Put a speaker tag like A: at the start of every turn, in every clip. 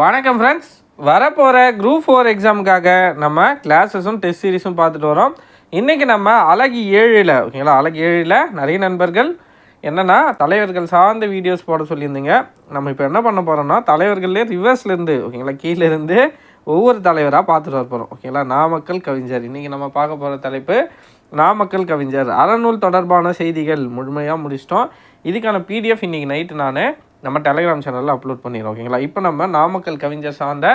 A: வணக்கம் ஃப்ரெண்ட்ஸ் வரப்போகிற group four எக்ஸாமுக்காக நம்ம கிளாஸஸும் டெஸ்ட் சீரிஸும் பார்த்துட்டு வரோம். இன்றைக்கி நம்ம அழகு ஏழில் ஓகேங்களா அழகு ஏழில் நிறைய நண்பர்கள். என்னென்னா தலைவர்கள் சார்ந்த வீடியோஸ் போட சொல்லியிருந்தீங்க. நம்ம இப்போ என்ன பண்ண போகிறோம்னா தலைவர்கள்லேயே ரிவர்ஸ்லேருந்து ஓகேங்களா கீழே இருந்து ஒவ்வொரு தலைவராக பார்த்துட்டு வர போகிறோம் ஓகேங்களா நாமக்கல் கவிஞர். இன்றைக்கி நம்ம பார்க்க போகிற தலைப்பு நாமக்கல் கவிஞர். அறநூல் தொடர்பான செய்திகள் முழுமையாக முடிச்சிட்டோம். இதுக்கான பிடிஎஃப் இன்றைக்கி நைட்டு நான் நம்ம டெலிகிராம் சேனலில் அப்லோட் பண்ணிடுறோம் ஓகேங்களா? இப்போ நம்ம நாமக்கல் கவிஞர் சார்ந்த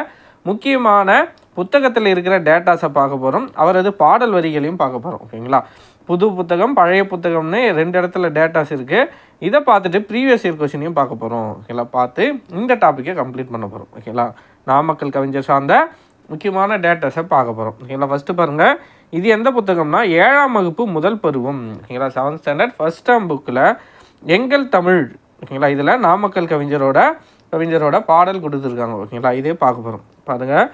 A: முக்கியமான புத்தகத்தில் இருக்கிற டேட்டாஸை பார்க்க போகிறோம் அவரது பாடல் வரிகளையும் பார்க்க போகிறோம் ஓகேங்களா? புது புத்தகம் பழைய புத்தகம்னு ரெண்டு இடத்துல டேட்டாஸ் இருக்குது இதை பார்த்துட்டு ப்ரீவியஸ் இயர் கொஷினையும் பார்க்க போகிறோம் ஓகேங்களா? பார்த்து இந்த டாப்பிக்கை கம்ப்ளீட் பண்ண போகிறோம் ஓகேங்களா? நாமக்கல் கவிஞர் சார்ந்த முக்கியமான டேட்டாஸை பார்க்க போகிறோம் ஓகேங்களா? ஃபஸ்ட்டு பாருங்கள் இது எந்த புத்தகம்னா ஏழாம் வகுப்பு முதல் பருவம் ஓகேங்களா? செவன்த் ஸ்டாண்டர்ட் ஃபஸ்ட் டேம் புக்கில் எங்கள் தமிழ் ஓகேங்களா? இதில் நாமக்கல் கவிஞரோட கவிஞரோட பாடல் கொடுத்துருக்காங்க ஓகேங்களா? இதே பார்க்க போகிறோம் பாருங்கள்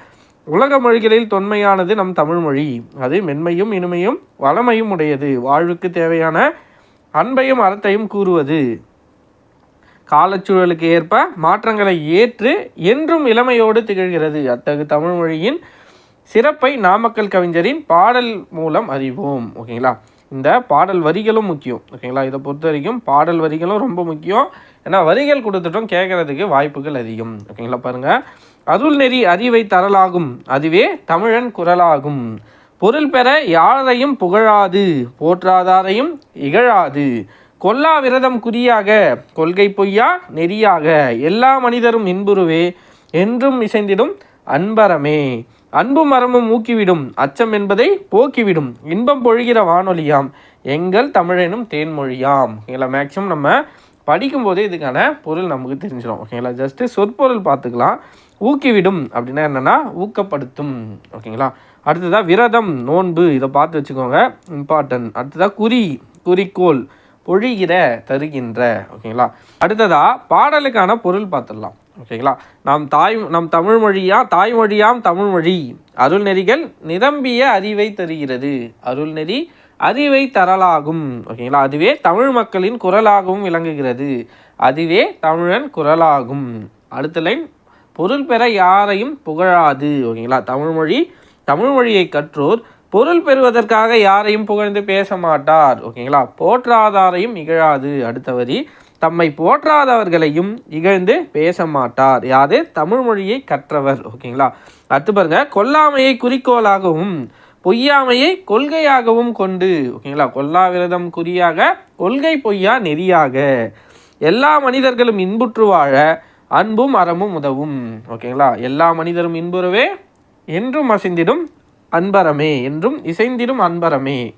A: உலக மொழிகளில் தொன்மையானது நம் தமிழ் மொழி. அது மென்மையும் இனிமையும் வளமையும் உடையது. வாழ்வுக்கு தேவையான அன்பையும் அறத்தையும் கூறுவது. காலச்சூழலுக்கு ஏற்ப மாற்றங்களை ஏற்று என்றும் இளமையோடு திகழ்கிறது. அத்தகு தமிழ் மொழியின் சிறப்பை நாமக்கல் கவிஞரின் பாடல் மூலம் அறிவோம் ஓகேங்களா? இந்த பாடல் வரிகளும் முக்கியம். ஓகேங்களா இதை பொறுத்த வரைக்கும் பாடல் வரிகளும் ரொம்ப முக்கியம். ஏன்னா வரிகள் கொடுத்துட்டோம் கேட்கறதுக்கு வாய்ப்புகள் அதிகம். ஓகேங்களா பாருங்கள் அருள் நெறி அறிவை தரலாகும் அதுவே தமிழன் குரலாகும். பொருள் பெற யாரையும் புகழாது போற்றாதாரையும் இகழாது. கொல்லா விரதம் குறியாக கொள்கை பொய்யா நெறியாக. எல்லா மனிதரும் இன்புருவே என்றும் இசைந்திடும் அன்பரமே. அன்பும் மரமும் ஊக்கிவிடும் அச்சம் என்பதை போக்கிவிடும். இன்பம் பொழிகிற வானொலியாம் எங்கள் தமிழெனும் தேன்மொழியாம். ஓகேங்களா மேக்ஸிமம் நம்ம படிக்கும்போதே இதுக்கான பொருள் நமக்கு தெரிஞ்சிடும் ஓகேங்களா ஜஸ்ட்டு சொற்பொருள் பார்த்துக்கலாம். ஊக்கிவிடும் அப்படின்னா என்னென்னா ஊக்கப்படுத்தும். ஓகேங்களா அடுத்ததாக விரதம் நோன்பு இதை பார்த்து வச்சுக்கோங்க. இம்பார்ட்டன்ட் அடுத்ததாக குறி குறிக்கோள் பொழிகிற தருகின்ற. ஓகேங்களா அடுத்ததாக பாடலுக்கான பொருள் பார்த்துடலாம். ஓகேங்களா? நாம் தாய் நம் தமிழ் மொழியா தாய்மொழியாம் தமிழ் மொழி. அருள்நெறிகள் நிரம்பிய அறிவை தருகிறது. அருள்நெறி அறிவை தரலாகும். ஓகேங்களா? அதுவே தமிழ் மக்களின் குரலாகவும் விளங்குகிறது. அதுவே தமிழன் குரலாகும். அடுத்த லைன். பொருள் பெற யாரையும் புகழாது. ஓகேங்களா? தமிழ்மொழி தமிழ் மொழியை கற்றோர் பொருள் பெறுவதற்காக யாரையும் புகழ்ந்து பேச மாட்டார். ஓகேங்களா? போற்றாதாரையும் இகழாது. அடுத்த வரி. தம்மை போற்றாதவர்களையும் இகழ்ந்து பேச மாட்டார் யாது? தமிழ் மொழியை கற்றவர். ஓகேங்களா? அடுத்து பாருங்க. கொல்லாமையை குறிக்கோளாகவும் பொய்யாமையை கொள்கையாகவும் கொண்டு ஓகேங்களா? கொல்லா விரதம் குறியாக கொள்கை பொய்யா நெறியாக. எல்லா மனிதர்களும் இன்புற்று வாழ அன்பும் அறமும் உதவும். ஓகேங்களா? எல்லா மனிதரும் இன்புறவே என்றும் அசைந்திடும் அன்பரமே என்றும் இசைந்திடும் அன்பரமே.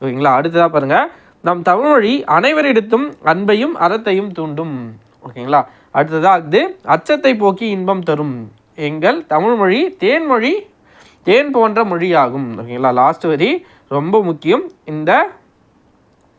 A: ஓகேங்களா? அடுத்ததாக பாருங்கள் நம் தமிழ்மொழி அனைவரிடத்தும் அன்பையும் அறத்தையும் தூண்டும். ஓகேங்களா? அடுத்ததாக இது அச்சத்தை போக்கி இன்பம் தரும். எங்கள் தமிழ்மொழி தேன்மொழி தேன் போன்ற மொழியாகும். ஓகேங்களா? லாஸ்ட் வரி ரொம்ப முக்கியம். இந்த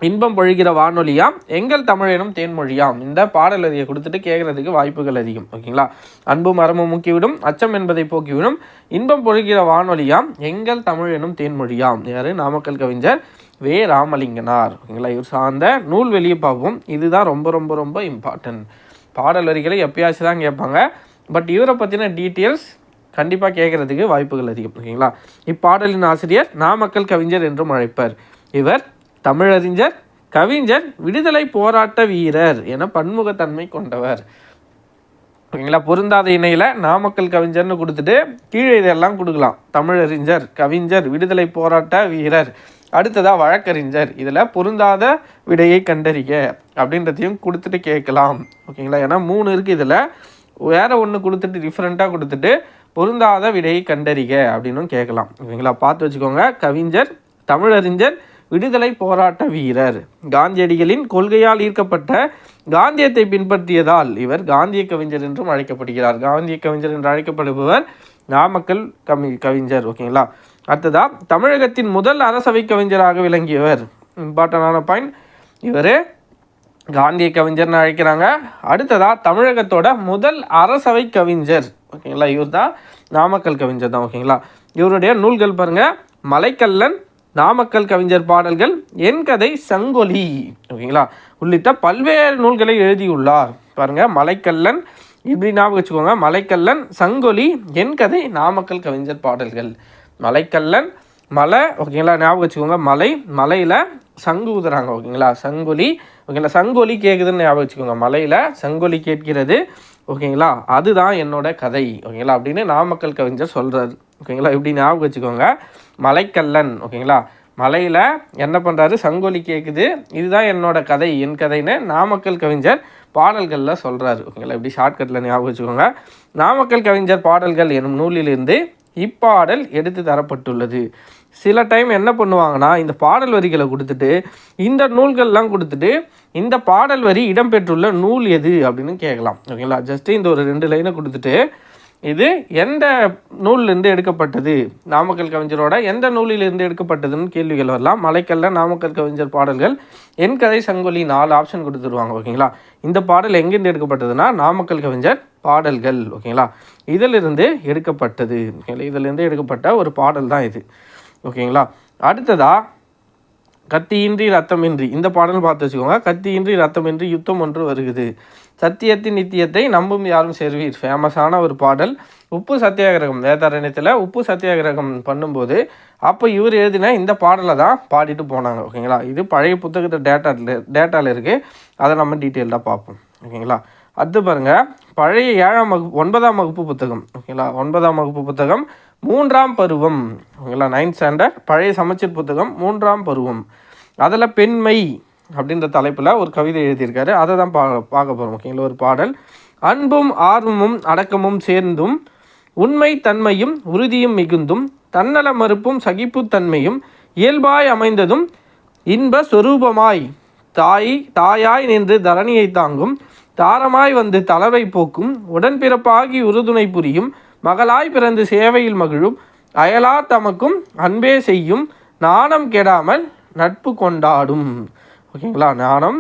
A: இன்பம் பொழிகிற வானொலியாம் எங்கள் தமிழெனும் தேன்மொழியாம் இந்த பாடல் வரியை கொடுத்துட்டு கேட்கறதுக்கு வாய்ப்புகள் அதிகம். ஓகேங்களா? அன்பு மரமும் முக்கிவிடும் அச்சம் என்பதை போக்கிவிடும். இன்பம் பொழிகிற வானொலியாம் எங்கள் தமிழ் எனும் தேன்மொழியாம் யார்? நாமக்கல் கவிஞர் வே. ராமலிங்கனார். ஓகேங்களா? இவர் சார்ந்த நூல் வெளியே பார்ப்போம் இதுதான் ரொம்ப ரொம்ப ரொம்ப இம்பார்ட்டன்ட் பாடல் வரிகளை எப்பயாச்சும் தான் கேட்பாங்க. பட் இவரை பற்றின டீட்டெயில்ஸ் கண்டிப்பாக கேட்குறதுக்கு வாய்ப்புகள் அதிகம். ஓகேங்களா? இப்பாடலின் ஆசிரியர் நாமக்கல் கவிஞர் என்றும் அழைப்பர். இவர் தமிழறிஞர் கவிஞர் விடுதலை போராட்ட வீரர் என பன்முகத்தன்மை கொண்டவர். ஓகேங்களா? பொருந்தாத இணையில் நாமக்கல் கவிஞர்னு கொடுத்துட்டு கீழே இதெல்லாம் கொடுக்கலாம். தமிழறிஞர் கவிஞர் விடுதலை போராட்ட வீரர் அடுத்ததாக வழக்கறிஞர். இதில் பொருந்தாத விடையை கண்டறிக அப்படின்றதையும் கொடுத்துட்டு கேட்கலாம். ஓகேங்களா? ஏன்னா மூணு இருக்குது இதில். வேறு ஒன்று கொடுத்துட்டு டிஃப்ரெண்ட்டாக கொடுத்துட்டு பொருந்தாத விடையை கண்டறிக அப்படின்னும் கேட்கலாம். ஓகேங்களா? பார்த்து வச்சுக்கோங்க. கவிஞர் தமிழறிஞர் விடுதலை போராட்ட வீரர். காந்தியடிகளின் கொள்கையால் ஈர்க்கப்பட்ட காந்தியத்தை பின்பற்றியதால் இவர் காந்திய கவிஞர் என்றும் அழைக்கப்படுகிறார். காந்திய கவிஞர் என்று அழைக்கப்படுபவர் நாமக்கல் கவி கவிஞர் ஓகேங்களா? அடுத்ததா தமிழகத்தின் முதல் அரசவை கவிஞராக விளங்கியவர். இம்பார்ட்டண்டான பாயிண்ட் இவர் காந்திய கவிஞர்னு அழைக்கிறாங்க. அடுத்ததா தமிழகத்தோட முதல் அரசவை கவிஞர். ஓகேங்களா? இவர் தான் நாமக்கல் கவிஞர் தான் ஓகேங்களா? இவருடைய நூல்கள் பாருங்கள் மலைக்கல்லன் நாமக்கல் கவிஞர் பாடல்கள் என் கதை சங்கொலி ஓகேங்களா? உள்ளிட்ட பல்வேறு நூல்களை எழுதியுள்ளார். பாருங்கள் மலைக்கல்லன் இப்படி ஞாபகம் வச்சுக்கோங்க. மலைக்கல்லன் சங்கொலி என் கதை நாமக்கல் கவிஞர் பாடல்கள். மலைக்கல்லன் மலை ஓகேங்களா? ஞாபகம் வச்சுக்கோங்க மலை மலையில் சங்கு ஊதுறாங்க ஓகேங்களா? சங்கொலி ஓகேங்களா? சங்கொலி கேட்குதுன்னு ஞாபகம் வச்சுக்கோங்க. மலையில் சங்கொலி கேட்கிறது ஓகேங்களா? அதுதான் என்னோட கதை ஓகேங்களா? அப்படின்னு நாமக்கல் கவிஞர் சொல்கிறார் ஓகேங்களா? இப்படி ஞாபகம் வச்சுக்கோங்க. மலைக்கல்லன் ஓகேங்களா? மலையில் என்ன பண்ணுறாரு சங்கொலி கேட்குது இதுதான் என்னோட கதை என் கதைன்னு நாமக்கல் கவிஞர் பாடல்களில் சொல்கிறாரு ஓகேங்களா? இப்படி ஷார்ட்கட்டில் ஞாபகம் வச்சுக்கோங்க. நாமக்கல் கவிஞர் பாடல்கள் எனும் நூலிலிருந்து இப்பாடல் எடுத்து தரப்பட்டுள்ளது. சில டைம் என்ன பண்ணுவாங்கன்னா இந்த பாடல் வரிகளை கொடுத்துட்டு இந்த நூல்கள்லாம் கொடுத்துட்டு இந்த பாடல் வரி இடம்பெற்றுள்ள நூல் எது அப்படின்னு கேட்கலாம். ஓகேங்களா? ஜஸ்ட்டு இந்த ஒரு ரெண்டு லைனை கொடுத்துட்டு இது எந்த நூல்லேருந்து எடுக்கப்பட்டது? நாமக்கல் கவிஞரோட எந்த நூலிலிருந்து எடுக்கப்பட்டதுன்னு கேள்விகள் வரலாம். மலைக்கல்ல நாமக்கல் கவிஞர் பாடல்கள். என் கதை சங்கொலி நாலு ஆப்ஷன் கொடுத்துருவாங்க ஓகேங்களா? இந்த பாடல் எங்கேருந்து எடுக்கப்பட்டதுன்னா நாமக்கல் கவிஞர் பாடல்கள் ஓகேங்களா? இதிலிருந்து எடுக்கப்பட்டது. ஓகேங்களா? இதிலிருந்து எடுக்கப்பட்ட ஒரு பாடல் தான் இது. ஓகேங்களா? அடுத்ததாக கத்தியின்றி ரத்தமின்றி. இந்த பாடல் பார்த்து வச்சுக்கோங்க. கத்தியின்றி ரத்தமின்றி யுத்தம் ஒன்று வருகிறது சத்தியத்தின் நித்தியத்தை நம்பும் யாரும் சேர்வீர். ஃபேமஸான ஒரு பாடல். உப்பு சத்தியாகிரகம். வேதாரண்யத்தில் உப்பு சத்தியாகிரகம் பண்ணும்போது அப்போ இவர் எழுதின இந்த பாடலை தான் பாடிட்டு போனாங்க. ஓகேங்களா இது பழைய புத்தகத்தை டேட்டாவில் டேட்டாவில் இருக்குது அதை நம்ம டீட்டெயில்டாக பார்ப்போம். ஓகேங்களா அடுத்து பாருங்கள் பழைய ஏழாம் வகுப்பு ஒன்பதாம் வகுப்பு புத்தகம். ஓகேங்களா ஒன்பதாம் வகுப்பு புத்தகம். மூன்றாம் பருவம். ஓகேங்களா நைன்த் ஸ்டாண்டர்ட் பழைய சமச்சீர் புத்தகம். மூன்றாம் பருவம். அதில் பெண்மை அப்படின்ற தலைப்பில் ஒரு கவிதை எழுதியிருக்காரு. அதை தான் பா பார்க்க போகிறோம் ஓகேங்களா? ஒரு பாடல். அன்பும் ஆர்வமும் அடக்கமும் சேர்ந்தும் உண்மை தன்மையும் உறுதியும் மிகுந்தும் தன்னல மறுப்பும் சகிப்புத்தன்மையும் இயல்பாய் அமைந்ததும் இன்ப சொரூபமாய் தாய் தாயாய் நின்று தரணியை தாங்கும் தாரமாய் வந்து தளவை போக்கும் உடன்பிறப்பாகி உறுதுணை புரியும் மகளாய் பிறந்து சேவையில் மகிழும் அயலா தமக்கும் அன்பே செய்யும் நாணம் கெடாமல் நட்பு கொண்டாடும். ஓகேங்களா? நாணம்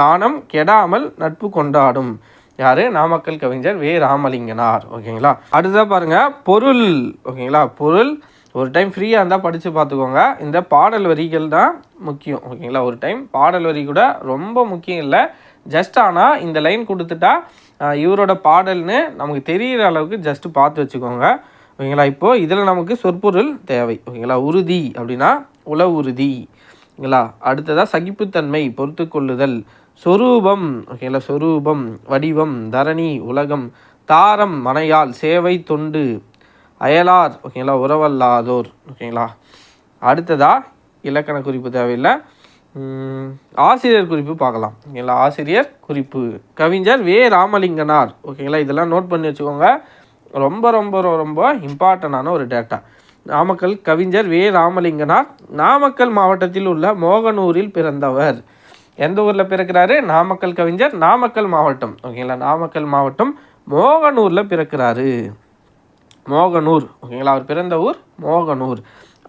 A: நாணம் கெடாமல் நட்பு கொண்டாடும். யார்? நாமக்கல் கவிஞர் வே. ராமலிங்கனார். ஓகேங்களா? அடுத்ததாக பாருங்க பொருள். ஓகேங்களா? பொருள் ஒரு டைம் ஃப்ரீயாக இருந்தால் படித்து பார்த்துக்கோங்க. இந்த பாடல் வரிகள் தான் முக்கியம். ஓகேங்களா? ஒரு டைம் பாடல் வரி கூட ரொம்ப முக்கியம் இல்லை. ஜஸ்ட் ஆனால் இந்த லைன் கொடுத்துட்டா இவரோட பாடல்னு நமக்கு தெரிகிற அளவுக்கு ஜஸ்ட் பார்த்து வச்சுக்கோங்க. ஓகேங்களா? இப்போது இதில் நமக்கு சொற்பொருள் தேவை. ஓகேங்களா? உறுதி அப்படின்னா உளவுறுதி. உறுதி ஓகேங்களா? அடுத்ததாக சகிப்புத்தன்மை பொறுத்து கொள்ளுதல் சொரூபம் ஓகேங்களா? சொரூபம் வடிவம் தரணி உலகம் தாரம் மனையால் சேவை தொண்டு அயலார் ஓகேங்களா? உறவல்லாதோர் ஓகேங்களா? அடுத்ததாக இலக்கண குறிப்பு தேவையில்லை. ஆசிரியர் குறிப்பு பார்க்கலாம். ஓகேங்களா? ஆசிரியர் குறிப்பு. கவிஞர் வே. ராமலிங்கனார் ஓகேங்களா? இதெல்லாம் நோட் பண்ணி வச்சுக்கோங்க. ரொம்ப ரொம்ப ரொம்ப இம்பார்ட்டண்டான ஒரு டேட்டா நாமக்கல் கவிஞர் வே. ராமலிங்கனார் நாமக்கல் மாவட்டத்தில் உள்ள மோகனூரில் பிறந்தவர். எந்த ஊரில் பிறக்கிறாரு? நாமக்கல் கவிஞர் நாமக்கல் மாவட்டம். ஓகேங்களா? நாமக்கல் மாவட்டம் மோகனூரில் பிறக்கிறாரு. மோகனூர். ஓகேங்களா? அவர் பிறந்த ஊர் மோகனூர்.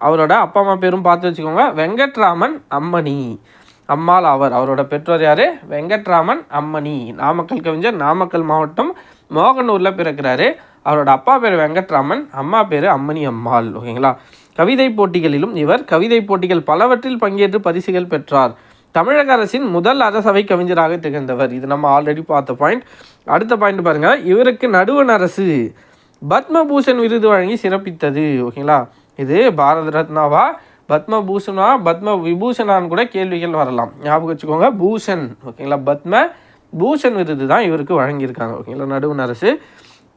A: அவரோட அப்பா அம்மா பேரும் பார்த்து வச்சுக்கோங்க. வெங்கட்ராமன் அம்மணி. அம்மாள் அவர் அவரோட பெற்றோர் யார்? வெங்கட்ராமன் அம்மணி. நாமக்கல் கவிஞர் நாமக்கல் மாவட்டம் மோகனூரில் பிறக்கிறாரு. அவரோட அப்பா பேர் வெங்கட்ராமன் அம்மா பேர் அம்மணி அம்மாள் ஓகேங்களா? கவிதை போட்டிகளிலும் இவர் கவிதை போட்டிகள் பலவற்றில் பங்கேற்று பரிசுகள் பெற்றார். தமிழக அரசின் முதல் அரசவை கவிஞராக திகழ்ந்தவர். இது நம்ம ஆல்ரெடி பார்த்த பாயிண்ட் அடுத்த பாயிண்ட் பாருங்கள் இவருக்கு நடுவண் அரசு பத்மபூஷன் விருது வழங்கி சிறப்பித்தது ஓகேங்களா? இது பாரத ரத்னாவா? பத்மபூஷனா? பத்ம விபூஷனான்னு கூட கேள்விகள் வரலாம். ஞாபகம் வச்சுக்கோங்க. பூஷன் ஓகேங்களா? பத்ம பூஷன் விருது தான் இவருக்கு வழங்கியிருக்காங்க ஓகேங்களா? நடுவண் அரசு.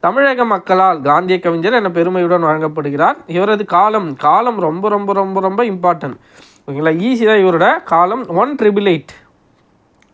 A: தமிழக மக்களால் காந்திய கவிஞர் என பெருமையுடன் வழங்கப்படுகிறார். இவரது காலம் காலம் ரொம்ப ரொம்ப ரொம்ப ரொம்ப இம்பார்ட்டன்ட் ஓகேங்களா? ஈஸி தான் இவரோட காலம். One triple eight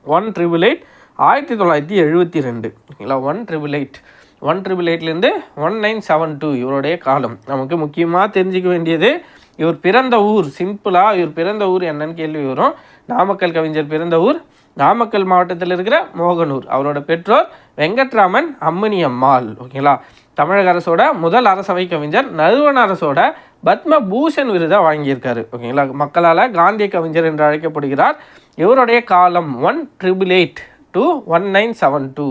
A: one triple eight ஆயிரத்தி தொள்ளாயிரத்தி எழுபத்தி ரெண்டு. ஓகேங்களா? One triple eight one triple எயிட்லேருந்து one nine seven two இவருடைய காலம். நமக்கு முக்கியமாக தெரிஞ்சிக்க வேண்டியது இவர் பிறந்த ஊர் சிம்பிளாக இவர் பிறந்த ஊர் என்னன்னு கேள்வி வரும். நாமக்கல் கவிஞர் பிறந்த ஊர் நாமக்கல் மாவட்டத்தில் இருக்கிற மோகனூர் அவரோட பெற்றோர் வெங்கட்ராமன் அம்மணி அம்மாள் ஓகேங்களா? தமிழக அரசோட முதல் அரசவை கவிஞர் நறுவன் அரசோட பத்ம பூஷன் விருதை வாங்கியிருக்காரு ஓகேங்களா? மக்களால் காந்திய கவிஞர் என்று அழைக்கப்படுகிறார். இவருடைய காலம் one triple eight two one nine seven two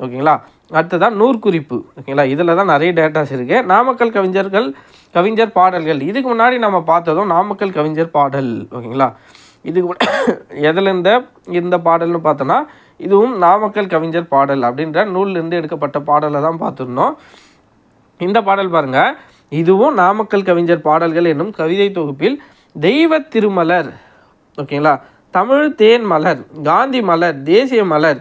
A: ஓகேங்களா? அடுத்ததான் நூற்குறிப்பு ஓகேங்களா? இதில் தான் நிறைய டேட்டாஸ் இருக்குது நாமக்கல் கவிஞர்கள் கவிஞர் பாடல்கள். இதுக்கு முன்னாடி நம்ம பார்த்ததும் நாமக்கல் கவிஞர் பாடல் ஓகேங்களா? இதுக்கு எதுலேருந்து இந்த பாடல்னு பார்த்தோன்னா இதுவும் நாமக்கல் கவிஞர் பாடல் அப்படின்ற நூலிலிருந்து எடுக்கப்பட்ட பாடலை தான் பார்த்துருந்தோம். இந்த பாடல் பாருங்கள் இதுவும் நாமக்கல் கவிஞர் பாடல்கள் என்னும் கவிதை தொகுப்பில் தெய்வ திருமலர் ஓகேங்களா? தமிழ் தேன் மலர் காந்தி மலர் தேசிய மலர்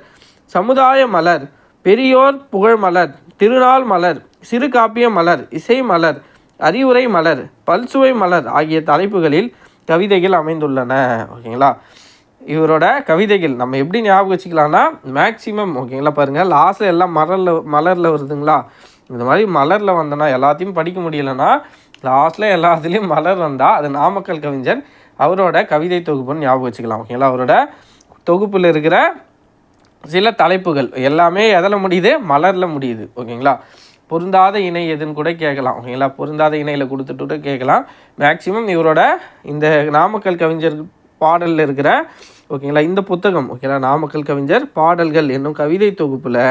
A: சமுதாய மலர் பெரியோர் புகழ் மலர் திருநாள் மலர் சிறு காப்பிய மலர் இசை மலர் அறிவுரை மலர் பல்சுவை மலர் ஆகிய தலைப்புகளில் கவிதைகள் அமைந்துள்ளன ஓகேங்களா? இவரோட கவிதைகள் நம்ம எப்படி ஞாபகம் வச்சுக்கலாம்னா மேக்சிமம் ஓகேங்களா பாருங்கள் லாஸ்ட்டில் எல்லாம் மலரில் மலரில் வருதுங்களா? இந்த மாதிரி மலரில் வந்தனா எல்லாத்தையும் படிக்க முடியலன்னா லாஸ்ட்டில் எல்லாத்துலேயும் மலர் வந்தால் அது நாமக்கல் கவிஞர் அவரோட கவிதை தொகுப்புன்னு ஞாபகம் வச்சுக்கலாம் ஓகேங்களா? அவரோட தொகுப்பில் இருக்கிற சில தலைப்புகள் எல்லாமே எதில் முடியுது? மலரில் முடியுது ஓகேங்களா? பொருந்தாத இணை எதுன்னு கூட கேட்கலாம். ஓகேங்களா? பொருந்தாத இணையில் கொடுத்துட்டு கூட கேட்கலாம். மேக்சிமம் இவரோட இந்த நாமக்கல் கவிஞர் பாடலில் இருக்கிற ஓகேங்களா இந்த புத்தகம் ஓகேங்களா நாமக்கல் கவிஞர் பாடல்கள் என்னும் கவிதை தொகுப்பில்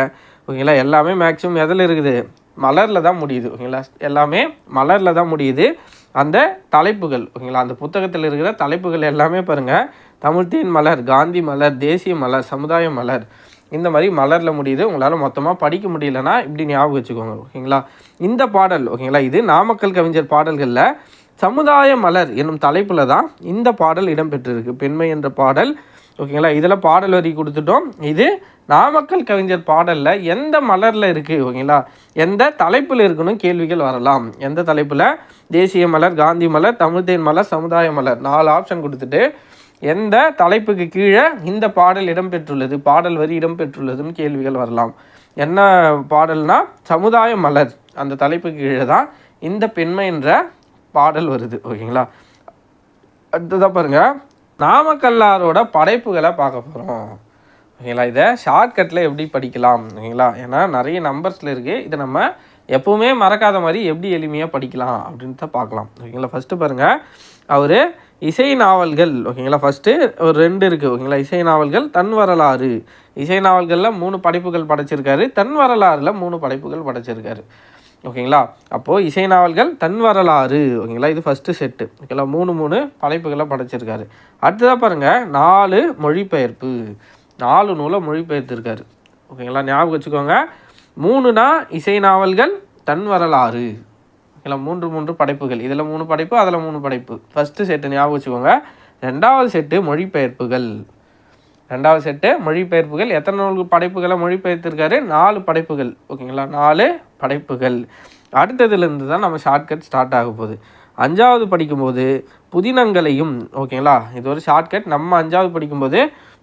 A: ஓகேங்களா எல்லாமே மேக்சிமம் எதில் இருக்குது? மலரில் தான் முடியுது ஓகேங்களா எல்லாமே மலரில் தான் முடியுது. அந்த தலைப்புகள் ஓகேங்களா அந்த புத்தகத்தில் இருக்கிற தலைப்புகள் எல்லாமே பாருங்கள் தமிழ்த்தேன் மலர் காந்தி மலர் தேசிய மலர் சமுதாய மலர் இந்த மாதிரி மலரில் முடியுது உங்களால் மொத்தமாக படிக்க முடியலன்னா இப்படி ஞாபகம் வச்சுக்கோங்க ஓகேங்களா? இந்த பாடல் ஓகேங்களா இது நாமக்கல் கவிஞர் பாடல்களில் சமுதாய மலர் என்னும் தலைப்பில் தான் இந்த பாடல் இடம்பெற்றிருக்கு. பெண்மை என்ற பாடல் ஓகேங்களா இதில் பாடல் வரி கொடுத்துட்டோம். இது நாமக்கல் கவிஞர் பாடலில் எந்த மலரில் இருக்குது ஓகேங்களா? எந்த தலைப்பில் இருக்குன்னு கேள்விகள் வரலாம். எந்த தலைப்பில்? தேசிய மலர் காந்தி மலர் தமிழ்தேன் மலர் சமுதாய மலர் நாலு ஆப்ஷன் கொடுத்துட்டு எந்த தலைப்புக்கு கீழே இந்த பாடல் இடம்பெற்றுள்ளது பாடல் வரி இடம்பெற்றுள்ளதுன்னு கேள்விகள் வரலாம். என்ன பாடல்னா சமுதாய மலர் அந்த தலைப்புக்கு கீழே தான் இந்த பெண்மை என்ற பாடல் வருது ஓகேங்களா? அடுத்ததாக பாருங்க நாமக்கல்லாரோட படைப்புகளை பார்க்க போகிறோம் ஓகேங்களா? இதை ஷார்ட்கட்டில் எப்படி படிக்கலாம் ஓகேங்களா? ஏன்னா நிறைய நம்பர்ஸில் இருக்குது இதை நம்ம எப்பவுமே மறக்காத மாதிரி எப்படி எளிமையாக படிக்கலாம் அப்படின்ட்டு பார்க்கலாம் ஓகேங்களா? ஃபஸ்ட்டு பாருங்கள் அவர் இசை நாவல்கள் ஓகேங்களா? ஃபஸ்ட்டு ஒரு ரெண்டு இருக்குது ஓகேங்களா? இசை நாவல்கள் தன் வரலாறு. இசை நாவல்களில் மூணு படைப்புகள் படைச்சிருக்காரு. தன் வரலாறில் மூணு படைப்புகள் படைச்சிருக்காரு ஓகேங்களா? அப்போது இசை நாவல்கள் தன் வரலாறு ஓகேங்களா? இது ஃபஸ்ட்டு செட்டு ஓகேங்களா? மூணு மூணு படைப்புகளை படைச்சிருக்காரு. அடுத்ததாக பாருங்கள் நாலு மொழிபெயர்ப்பு. நாலு நூலை மொழிபெயர்த்திருக்காரு ஓகேங்களா? ஞாபகம் வச்சுக்கோங்க. மூணுனா இசை நாவல்கள் தன் வரலாறு. இல்லை மூன்று மூன்று படைப்புகள். இதில் மூணு படைப்பு அதில் மூணு படைப்பு. ஃபஸ்ட்டு செட்டு ஞாபகம் வச்சுக்கோங்க. ரெண்டாவது செட்டு மொழிபெயர்ப்புகள். ரெண்டாவது செட்டு மொழிபெயர்ப்புகள். எத்தனை நூல் படைப்புகளை மொழிபெயர்த்திருக்காரு? நாலு படைப்புகள். ஓகேங்களா நாலு படைப்புகள். அடுத்ததுலேருந்து தான் நம்ம ஷார்ட்கட் ஸ்டார்ட் ஆக போகுது. அஞ்சாவது படிக்கும்போது புதினங்களையும் ஓகேங்களா இது ஒரு ஷார்ட்கட் நம்ம அஞ்சாவது படிக்கும்போது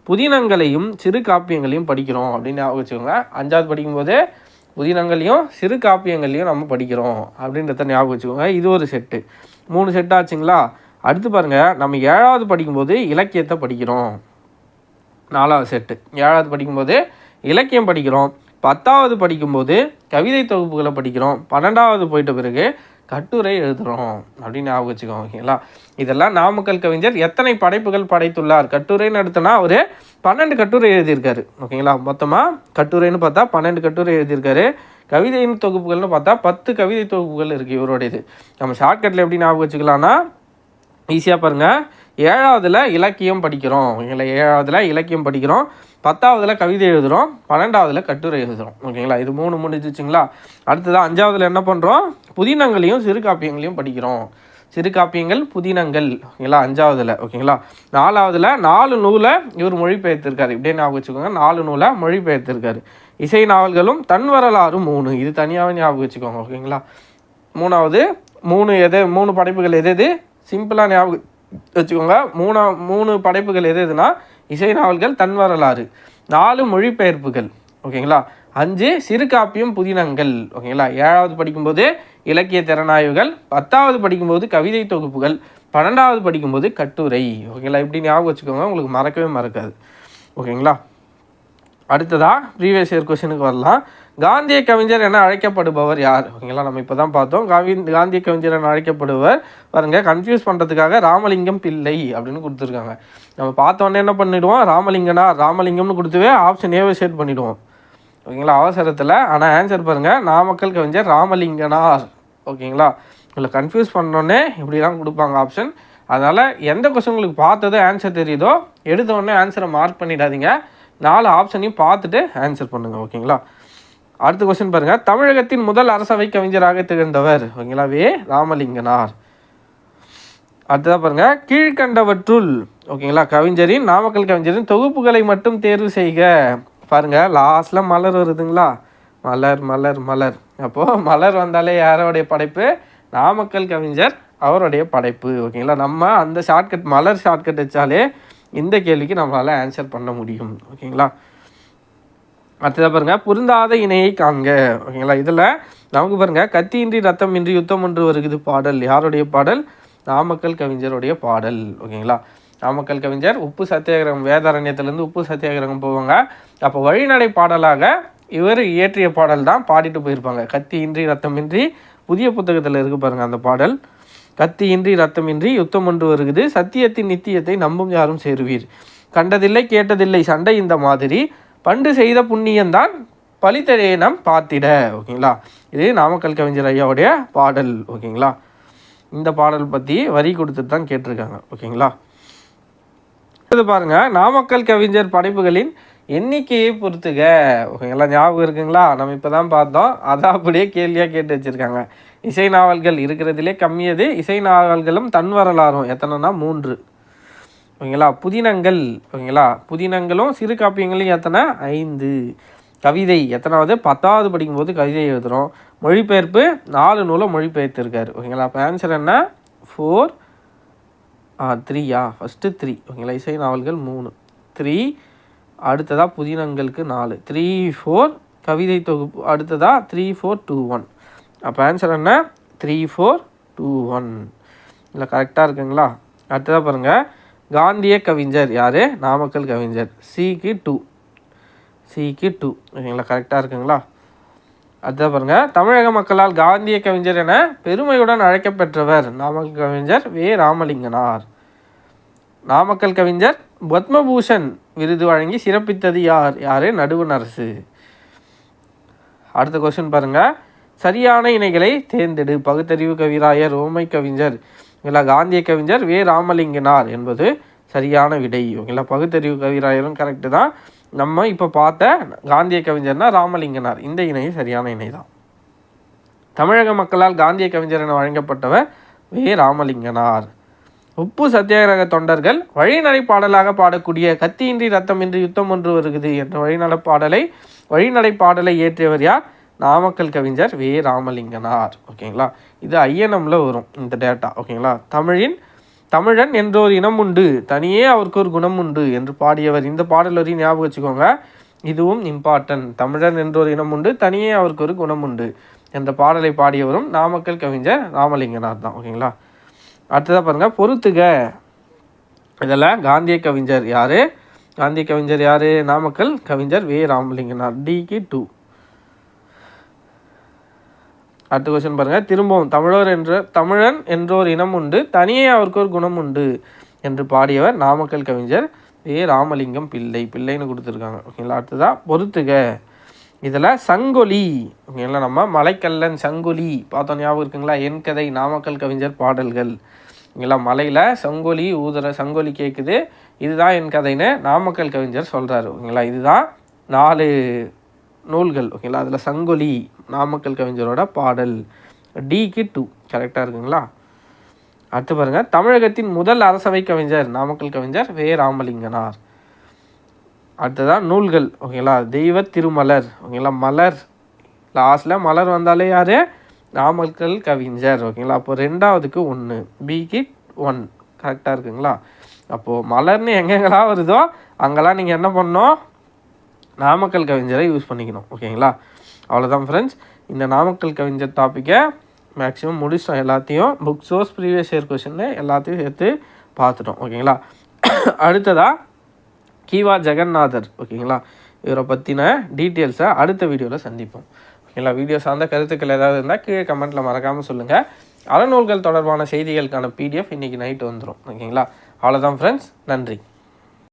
A: புதினங்களையும் சிறு காப்பியங்களையும் படிக்கிறோம் அப்படின்னு ஞாபகம் வச்சுக்கோங்க. அஞ்சாவது படிக்கும்போது புதினங்களையும் சிறு காப்பியங்களையும் நம்ம படிக்கிறோம் அப்படின்றத ஞாபகம் வச்சுக்கோங்க. இது ஒரு செட்டு. மூணு செட் ஆச்சுங்களா? அடுத்து பாருங்கள் நம்ம ஏழாவது படிக்கும்போது இலக்கியத்தை படிக்கிறோம். நாலாவது செட்டு. ஏழாவது படிக்கும்போது இலக்கியம் படிக்கிறோம். பத்தாவது படிக்கும்போது கவிதை தொகுப்புகளை படிக்கிறோம். பன்னெண்டாவது போயிட்ட பிறகு கட்டுரை எழுதுகிறோம் அப்படின்னு ஞாபகம் வச்சுக்கோங்க ஓகேங்களா? இதெல்லாம் நாமக்கல் கவிஞர் எத்தனை படைப்புகள் படைத்துள்ளார்? கட்டுரைன்னு எடுத்தனா அவர் பன்னெண்டு கட்டுரை எழுதியிருக்காரு ஓகேங்களா? மொத்தமாக கட்டுரைன்னு பார்த்தா பன்னெண்டு கட்டுரை எழுதியிருக்காரு. கவிதையின் தொகுப்புகள்னு பார்த்தா பத்து கவிதை தொகுப்புகள் இருக்குது இவரோட இது நம்ம ஷார்ட்கட்டில் எப்படி ஞாபகம் வச்சுக்கலாம்னா ஈஸியாக பாருங்கள் ஏழாவதில் இலக்கியம் படிக்கிறோம். ஓகேங்களா? ஏழாவதில் இலக்கியம் படிக்கிறோம். பத்தாவதில் கவிதை எழுதுகிறோம் பன்னெண்டாவதில் கட்டுரை எழுதுகிறோம் ஓகேங்களா? இது மூணு முடிஞ்சிச்சுங்களா? அடுத்ததாக அஞ்சாவதில் என்ன பண்ணுறோம் புதினங்களையும் சிறுகாப்பியங்களையும் படிக்கிறோம். சிறுகாப்பியங்கள் புதினங்கள். ஓகேங்களா? அஞ்சாவதில். ஓகேங்களா? நாலாவதில் நாலு நூலை இவர் மொழிபெயர்த்திருக்காரு. இப்படியே ஞாபகம் வச்சுக்கோங்க. நாலு நூலை மொழிபெயர்த்திருக்காரு. இசை நாவல்களும் தன் வரலாறு மூணு. இது தனியாகவே ஞாபகம் வச்சுக்கோங்க. ஓகேங்களா? மூணாவது மூணு எது மூணு படைப்புகள் எது எது? சிம்பிளாக ஞாபகம் வச்சுக்கோங்க. மூணா மூணு படைப்புகள் எது எதுனா இசை நாவல்கள் தன் வரலாறு. நாலு மொழிபெயர்ப்புகள். ஓகேங்களா? அஞ்சு சிறுகாப்பியம் புதினங்கள். ஓகேங்களா? ஏழாவது படிக்கும்போது இலக்கிய திறனாய்வுகள். பத்தாவது படிக்கும்போது கவிதை தொகுப்புகள். பன்னெண்டாவது படிக்கும்போது கட்டுரை. ஓகேங்களா? இப்படி ஞாபகம் வச்சுக்கோங்க. உங்களுக்கு மறக்கவே மறக்காது. ஓகேங்களா? அடுத்ததாக ப்ரீவியஸ் இயர் கொஷனுக்கு வரலாம். காந்திய கவிஞர் என அழைக்கப்படுபவர் யார்? ஓகேங்களா நம்ம இப்போ தான் பார்த்தோம். காவி காந்திய கவிஞர் என அழைக்கப்படுபவர் பாருங்க கன்ஃபியூஸ் பண்ணுறதுக்காக ராமலிங்கம் பிள்ளை அப்படின்னு கொடுத்துருக்காங்க. நம்ம பார்த்த உடனே என்ன பண்ணிடுவோம்? ராமலிங்கனா ராமலிங்கம்னு கொடுத்துவே ஆப்ஷன் ஏவே செட் பண்ணிவிடுவோம் ஓகேங்களா? அவசரத்தில். ஆனால் ஆன்சர் பாருங்கள் நாமக்கல் கவிஞர் ராமலிங்கனார். ஓகேங்களா? இல்லை கன்ஃபியூஸ் பண்ணோன்னே இப்படிலாம் கொடுப்பாங்க ஆப்ஷன் அதனால் எந்த கொஸ்டின் பார்த்தது ஆன்சர் தெரியுதோ எடுத்தோடனே ஆன்சரை மார்க் பண்ணிடாதீங்க. நாலு ஆப்ஷனையும் பார்த்துட்டு ஆன்சர் பண்ணுங்கள் ஓகேங்களா? அடுத்த கொஸ்டின் பாருங்கள் தமிழகத்தின் முதல் அரசவை கவிஞராக திகழ்ந்தவர் ஓகேங்களா வே ராமலிங்கனார். அடுத்ததாக பாருங்க. கீழ்கண்டவற்றுள் ஓகேங்களா கவிஞரின் நாமக்கல் கவிஞரின் தொகுப்புகளை மட்டும் தேர்வு செய்க. பாருங்க. லாஸ்ட்ல மலர் வருதுங்களா? மலர் மலர் மலர். அப்போது மலர் வந்தாலே யாரோடைய படைப்பு? நாமக்கல் கவிஞர் அவருடைய படைப்பு ஓகேங்களா நம்ம அந்த ஷார்ட்கட் மலர் ஷார்ட்கட் வச்சாலே இந்த கேள்விக்கு நம்மளால் ஆன்சர் பண்ண முடியும் ஓகேங்களா அடுத்ததாக பாருங்கள் பொருந்தாத இணையை காண்க. ஓகேங்களா? இதில் நமக்கு பாருங்கள் கத்தியின்றி ரத்தமின்றி யுத்தம் ஒன்று வருகுது பாடல். யாருடைய பாடல்? நாமக்கல் கவிஞருடைய பாடல். ஓகேங்களா? நாமக்கல் கவிஞர் உப்பு சத்தியாகிரகம் வேதாரண்யத்திலேருந்து உப்பு சத்தியாகிரகம் போவாங்க. அப்போ வழிநடை பாடலாக இவர் இயற்றிய பாடல் தான் பாடிட்டு போயிருப்பாங்க. கத்தியின்றி ரத்தமின்றி புதிய புத்தகத்தில் இருக்கு பாருங்கள் அந்த பாடல். கத்தியின்றி ரத்தமின்றி யுத்தம் ஒன்று வருகுது சத்தியத்தின் நித்தியத்தை நம்பும் யாரும் சேருவீர். கண்டதில்லை கேட்டதில்லை சண்டை இந்த மாதிரி. பண்டு செய்த புண்ணியந்தான் பழித்தழையை நம் பார்த்திட ஓகேங்களா? இது நாமக்கல் கவிஞர் ஐயாவுடைய பாடல். ஓகேங்களா? இந்த பாடல் பற்றி வரி கொடுத்துட்டு தான் கேட்டிருக்காங்க. ஓகேங்களா? இது பாருங்க நாமக்கல் கவிஞர் படைப்புகளின் எண்ணிக்கையை பொறுத்துக. ஓகேங்களா? ஞாபகம் இருக்குங்களா? நம்ம இப்போ தான் பார்த்தோம். அதை அப்படியே கேள்வியாக கேட்டு வச்சுருக்காங்க. இசை நாவல்கள் இருக்கிறதுலே கம்மியது. இசை நாவல்களும் தன் வரலாறும். எத்தனைனா? மூன்று. ஓகேங்களா? புதினங்கள் ஓகேங்களா? புதினங்களும் சிறு காப்பியங்களும் எத்தனை ஐந்து. கவிதை எத்தனாவது? பத்தாவது படிக்கும்போது கவிதை எழுதுகிறோம் மொழிபெயர்ப்பு நாலு நூலை மொழிபெயர்த்திருக்காரு. ஓகேங்களா? அப்போ ஆன்சர் என்ன? ஃபோர் ஆ த்ரீயா ஃபஸ்ட்டு த்ரீ ஓகேங்களா? இசை நாவல்கள் மூணு. த்ரீ அடுத்ததாக புதினங்களுக்கு நாலு. த்ரீ ஃபோர் கவிதை தொகுப்பு அடுத்ததாக த்ரீ ஃபோர் டூ ஒன் அப்போ ஆன்சர் என்ன? த்ரீ ஃபோர் டூ ஒன் இல்லை கரெக்டாக இருக்குங்களா? அடுத்ததாக பாருங்கள் காந்திய கவிஞர் யார்? நாமக்கல் கவிஞர். சிக்கு டூ சிக்கு டூ ஓகேங்களா? கரெக்டாக இருக்குங்களா? அடுத்ததாக பாருங்கள் தமிழக மக்களால் காந்திய கவிஞர் என பெருமையுடன் அழைக்கப்பெற்றவர் நாமக்கல் கவிஞர் வே. ராமலிங்கனார். நாமக்கல் கவிஞர் பத்மபூஷன் விருது வழங்கி சிறப்பித்தது யார்? யார்? நடுவண் அரசு அடுத்த கொஸ்டின் பாருங்கள் சரியான இணைகளை தேர்ந்தெடு. பகுத்தறிவு கவிராயர் ஓமை கவிஞர். இல்லை காந்திய கவிஞர் வே. ராமலிங்கனார் என்பது சரியான விடை. இவங்களா பகுத்தறிவு கவிராயரும் கரெக்டு தான். நம்ம இப்போ பார்த்த காந்திய கவிஞர்னா ராமலிங்கனார். இந்த இணை சரியான இணை தான் தமிழக மக்களால் காந்திய கவிஞர் என வழங்கப்பட்டவர் வே. ராமலிங்கனார். உப்பு சத்தியாகிரக தொண்டர்கள் வழிநடை பாடலாக பாடக்கூடிய கத்தியின்றி ரத்தமின்றி யுத்தம் ஒன்று வருகிறது என்ற வழிநடை பாடலை வழிநடை பாடலை இயற்றியவர் யார்? நாமக்கல் கவிஞர் வே. ராமலிங்கனார். ஓகேங்களா? இது ஐஎன்எம்ல வரும் இந்த டேட்டா ஓகேங்களா? தமிழின் தமிழன் என்றொரு இனம் உண்டு. தனியே அவருக்கு ஒரு குணம் உண்டு என்று பாடியவர். இந்த பாடல் வரையும் ஞாபகம் வச்சுக்கோங்க. இதுவும் இம்பார்ட்டன்ட் தமிழன் என்றொரு இனம் உண்டு. தனியே அவருக்கு ஒரு குணம் உண்டு என்ற பாடலை பாடியவரும் நாமக்கல் கவிஞர் ராமலிங்கனார் தான். ஓகேங்களா? அடுத்ததாக பாருங்கள் பொறுத்துக. இதில் காந்திய கவிஞர் யார்? காந்திய கவிஞர் யார்? நாமக்கல் கவிஞர் வே. ராமலிங்கனார். டிகி டூ அடுத்த கொஸ்டின் பாருங்கள் திரும்பவும் தமிழர் என்ற தமிழன் என்றோர் இனம் உண்டு தனியே அவருக்கு ஒரு குணம் உண்டு என்று பாடியவர் நாமக்கல் கவிஞர் ஏ. ராமலிங்கம் பிள்ளை. பிள்ளைன்னு கொடுத்துருக்காங்க. ஓகேங்களா? அடுத்ததாக பொறுத்துக இதில் சங்கொலி ஓகேங்களா? நம்ம மலைக்கல்லன் சங்கொலி. பார்த்தோம் ஞாபகம் இருக்குங்களா? என் கதை நாமக்கல் கவிஞர் பாடல்கள். ஓகேங்களா? மலையில் சங்கொலி ஊதுற சங்கொலி கேட்குது இதுதான் என் கதைன்னு நாமக்கல் கவிஞர் சொல்கிறாரு ஓகேங்களா? இதுதான் நாலு நூல்கள் ஓகேங்களா? அதில் சங்கொலி நாமக்கல் கவிஞரோட பாடல் டிக்கு டூ கரெக்டாக இருக்குங்களா? அடுத்து பாருங்கள் தமிழகத்தின் முதல் அரசவை கவிஞர் நாமக்கல் கவிஞர் வே. ராமலிங்கனார். அடுத்ததான் நூல்கள் ஓகேங்களா? தெய்வ திருமலர் ஓகேங்களா? மலர். லாஸ்ட்டில் மலர் வந்தாலே யார்? நாமக்கல் கவிஞர் ஓகேங்களா? அப்போ ரெண்டாவதுக்கு ஒன்று பிக்கு ஒன் கரெக்டாக இருக்குங்களா? அப்போது மலர்னு எங்கெங்கெல்லாம் வருதோ அங்கெல்லாம் நீங்கள் என்ன பண்ணணும்? நாமக்கல் கவிஞரை யூஸ் பண்ணிக்கணும். ஓகேங்களா? அவ்வளோதான் ஃப்ரெண்ட்ஸ் இந்த நாமக்கல் கவிஞர் டாப்பிக்கை மேக்ஸிமம் முடிச்சிட்டோம் எல்லாத்தையும். புக் சோர்ஸ் ப்ரீவியஸ் இயர் கொஷின்னு எல்லாத்தையும் சேர்த்து பார்த்துட்டோம். ஓகேங்களா? அடுத்ததாக கீவா ஜெகநாதர். ஓகேங்களா? இவரை பற்றின டீட்டெயில்ஸை அடுத்த வீடியோவில் சந்திப்போம். ஓகேங்களா? வீடியோ சார்ந்த கருத்துக்கள் ஏதாவது இருந்தால் கீழே கமெண்ட்டில் மறக்காமல் சொல்லுங்கள் அறநூல்கள் தொடர்பான செய்திகளுக்கான பிடிஎஃப் இன்றைக்கி நைட்டு வந்துடும் ஓகேங்களா? அவ்வளோதான் ஃப்ரெண்ட்ஸ் நன்றி.